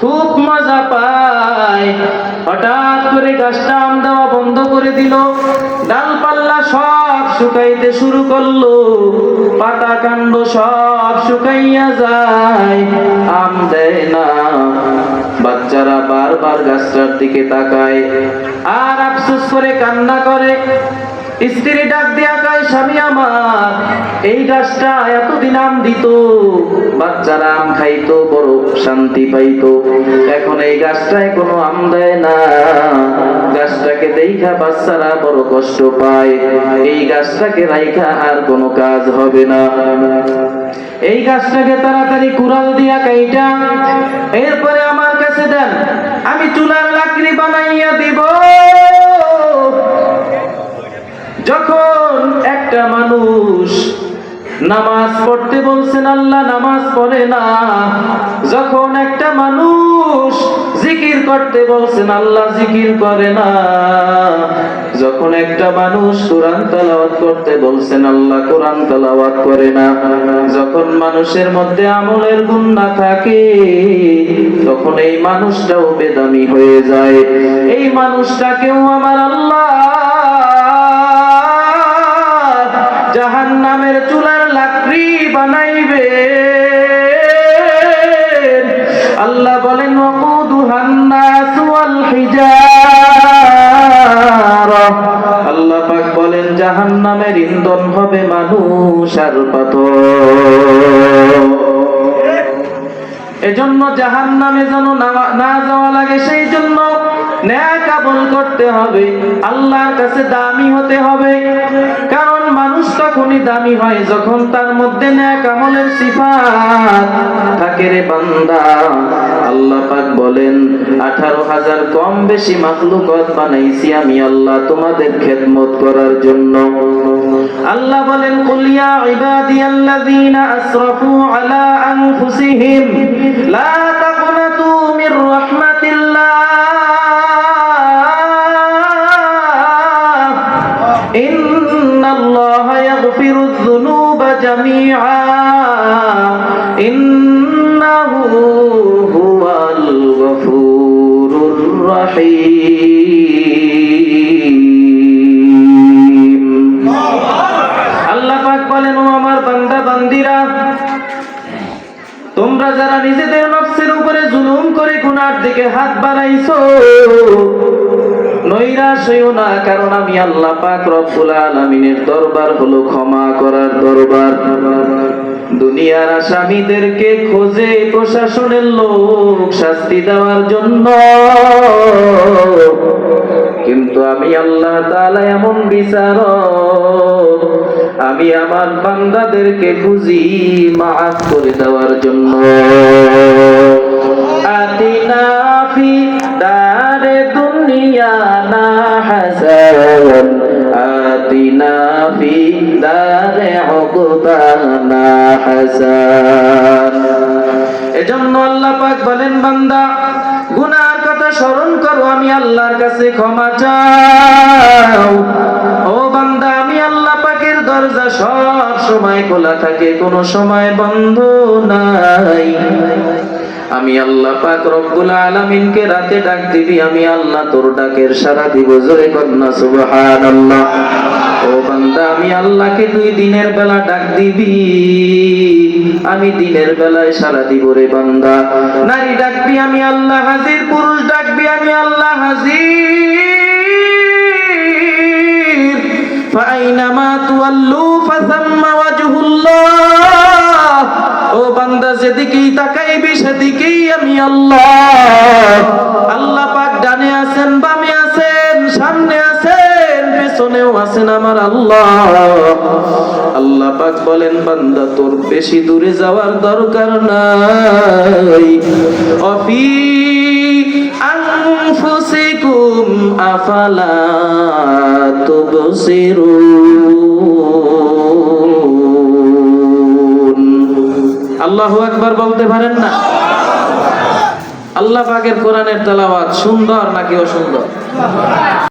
খুব মজা পায়। হঠাৎ করে গাছটা আম দেওয়া বন্ধ করে দিল। ডালপাল্লা সব শুকাইতে শুরু করল। পাতা কাণ্ড সব শুকাইয়া যায়। আম দেয় না। বাচ্চারা বারবার গাছটার দিকে তাকায়। আর আফসোস করে কান্না করে। স্ত্রী ডাক দিয়া কয়, স্বামী আমার, এই গাছটা এতদিন আম দিত, বাচ্চারা আম খাইতো, বড় শান্তি পাইতো। এখন এই গাছটায় কোনো আম দেয় না। গাছটাকে দেখা বাচ্চারা বড় কষ্ট পায়। এই গাছটাকে রাইখা আর কোনো কাজ হবে না। এই গাছটাকে তাড়াতাড়ি কুড়াল দিয়া কাইটা, এরপরে আমার কাছে দেন, আমি চুলার লাকড়ি বানাইয়া দিব। একটা মানুষ নামাজ পড়তে বলছেন, আল্লাহ নামাজ পড়ে না। যখন একটা মানুষ জিকির করতে বলছেন, আল্লাহ জিকির করে না। যখন একটা মানুষ কোরআন তেলাওয়াত করতে বলছেন, আল্লাহ কোরআন তেলাওয়াত করে না। যখন মানুষের মধ্যে আমলের গুণ না থাকে, তখন এই মানুষটাও বেদামি হয়ে যায়। এই মানুষটাকেও আমার আল্লাহ আল্লাহ বলেন আল্লাহ পাক বলেন জাহান নামের ইন্ধন হবে মানুষ আর এজন্য জাহান নামে যেন না- যাওয়া লাগে সেই জন্য করতে হবে, আল্লাহর কাছে দামি হতে হবে। কারণ মানুষ তখনই দামি হয় যখন তার মধ্যে ন্যায় কামলের সিফাত থাকে রে বান্দা। আল্লাহ পাক বলেন, আঠারো হাজার কম বেশি মাখলুকত বানাইছি আমি আল্লাহ তোমাদের খেদমত করার জন্য। আল্লাহ বলেন কুলিয়া ইবাদিয়াল্লাযীনা আসরাফু আলা আনফুসিহিম, লা যুনুবা জামিআ ইন্নাহু হুয়াল গফুরুর রহিম আল্লাহ পাক বলেন, ও আমার বান্দা তোমরা যারা নিজেদের নফসের উপরে জুলুম করে গুনার দিকে হাত বাড়াইছো নৈরাশ না, কারণ আমি আল্লাহ পাক রব্বুল আলামিনের দরবার হলো ক্ষমা করার দরবার। দুনিয়ার আসামিদেরকে খোঁজে প্রশাসনের লোক শাস্তি দেওয়ার জন্য। কিন্তু আমি আল্লাহ তাআলা এমন বিচারক, আমি আমার বান্দাদেরকে খুঁজি মাফ করে দেওয়ার জন্য। আতিনা ফি দারে এজন্য আল্লাহ পাক বলেন, বান্দা, গুনার কথা স্মরণ করো, আমি আল্লাহর কাছে ক্ষমা চাও। ও বান্দা, আমি আল্লাহ পাকের দরজা সব সময় খোলা থাকে, কোনো সময় বন্ধ নাই। আমি আল্লাহ পাক রব্বুল আলামিনকে রাতে ডাক দিবি, আমি আল্লাহ তোর ডাকের সারা দিব। জোরে কন্যা সুবহানাল্লাহ। ও বান্দা, আমি আল্লাহকে তুই দিনের বেলা ডাক দিবি, আমি দিনের বেলায় সারা দিব রে বান্দা। নারী ডাকবি, আমি আল্লাহ হাজির, পুরুষ ডাকবি, আমি আল্লাহ হাজির। ফাইনামা তুয়াল্লু, ফাসাম্মা ওয়াজহুল্লাহ। ও বান্দা, যেদিকেই তাকাইবি সেদিকেই আমি আল্লাহ। আল্লাহ পাক ডানে আছেন, বামে আছেন, সামনে আছেন, পেছনেও আছেন আমার আল্লাহ। বলেন, বান্দা, তোর বেশি দূরে যাওয়ার দরকার আফালা তুবসিরুন। আল্লাহু একবার বলতে পারেন না? আল্লাহ পাকের কোরআনের তেলাওয়াত সুন্দর নাকি অসুন্দর?